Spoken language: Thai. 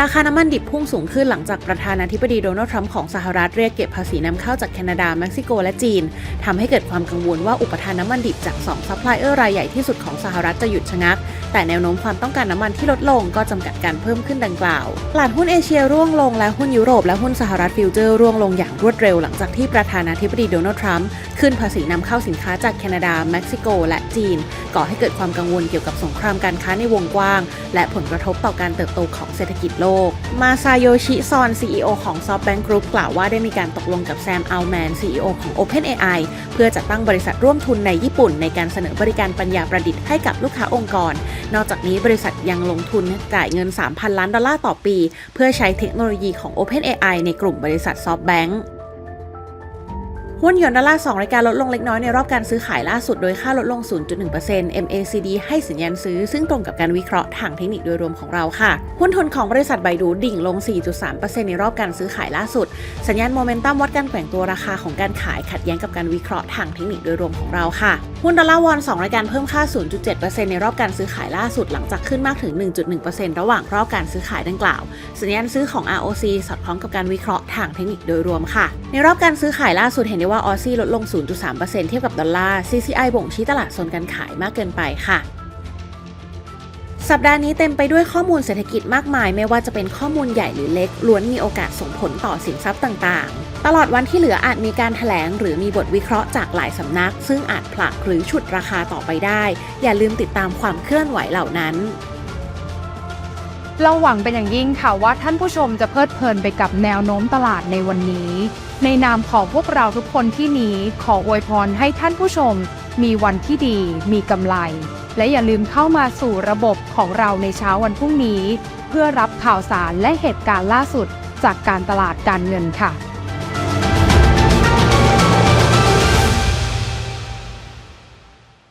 ราคาน้ำมันดิบพุ่งสูงขึ้นหลังจากประธานาธิบดีโดนัลด์ทรัมป์ของสหรัฐเรียกเก็บภาษีนำเข้าจากแคนาดา เม็กซิโก และจีนทำให้เกิดความกังวลว่าอุปทานน้ำมันดิบจาก2ซัพพลายเออร์รายใหญ่ที่สุดของสหรัฐจะหยุดชะงัก แต่แนวโน้มความต้องการน้ำมันที่ลดลงก็จำกัดการเพิ่มขึ้นดังกล่าวตลาดหุ้นเอเชียร่วงลงและหุ้นยุโรปและหุ้นสหรัฐฟิวเจอร์ร่วงลงอย่างรวดเร็วหลังจากที่ประธานาธิบดีโดนัลด์ทรัมป์ขึ้นภาษีนำเข้าสินค้าจากแคนาดาเม็กซิโก และจีน ก่อให้เกิดความกังวลเกี่ยวกับสงครามการค้าในวงกว้าง และผลกระทบต่อการเติบโตของเศรษฐกิจโลก มาซาโยชิซอน CEO ของ SoftBank Group กล่าวว่าได้มีการตกลงกับแซมอัลแมน CEO ของ OpenAI เพื่อจัดตั้งบริษัทร่วมทุนในญี่ปุ่น ในการเสนอบริการปัญญาประดิษฐ์ให้กับลูกค้าองค์กรนอกจากนี้บริษัทยังลงทุนจ่ายเงิน 3,000 ล้านดอลลาร์ต่อปี เพื่อใช้เทคโนโลยีของ OpenAI ในกลุ่มบริษัท SoftBank หุ้นหยวนดอลลาร์2รายการลดลงเล็กน้อยในรอบการซื้อขายล่าสุดโดยค่าลดลง 0.1% MACD ให้สัญญาณซื้อ ซึ่งตรงกับการวิเคราะห์ทางเทคนิคโดยรวมของเราค่ะ หุ้นทุนของบริษัทไบดูดิ่งลง 4.3%ในรอบการซื้อขายล่าสุด สัญญาณโมเมนตัมวัดการแกว่งตัวราคาของการขายขัดแย้งกับการวิเคราะห์ทางเทคนิคโดยรวมของเราค่ะ หุ้นดอลลาร์วอน2รายการเพิ่มค่า 0.7%ในรอบการซื้อขายล่าสุดหลังจากขึ้นมากถึง 1.1%ระหว่างรอบการซื้อขายดังกล่าว สัญญาณซื้อของ ROC สอดคล้องกับการวิเคราะห์ทางเทคนิคโดยรวมค่ะ ในรอบการซื้อขายล่าสุดเห็นได้ว่าออซี่ลดลง 0.3%เทียบกับดอลลาร์ CCI บ่งชี้ตลาดโซนการขายมากเกินไปค่ะสัปดาห์นี้เต็มไปด้วยข้อมูลเศรษฐกิจมากมาย ไม่ว่าจะเป็นข้อมูลใหญ่หรือเล็ก ล้วนมีโอกาสส่งผลต่อสินทรัพย์ต่างๆ ตลอดวันที่เหลืออาจมีการถแถลง หรือมีบทวิเคราะห์จากหลายสำนัก ซึ่งอาจผลักหรือฉุดราคาต่อไปได้ อย่าลืมติดตามความเคลื่อนไหวเหล่านั้น เราหวังเป็นอย่างยิ่งค่ะว่าท่านผู้ชมจะเพลิดเพลินไปกับแนวโน้มตลาดในวันนี้ ในนามของพวกเราทุกคนที่นี้ขออวยพรให้ท่านผู้ชม มีวันที่ดี มีกำไร และอย่าลืมเข้ามาสู่ระบบของเราในเช้าวันพรุ่งนี้ เพื่อรับข่าวสารและเหตุการณ์ล่าสุดจากการตลาดการเงินค่ะ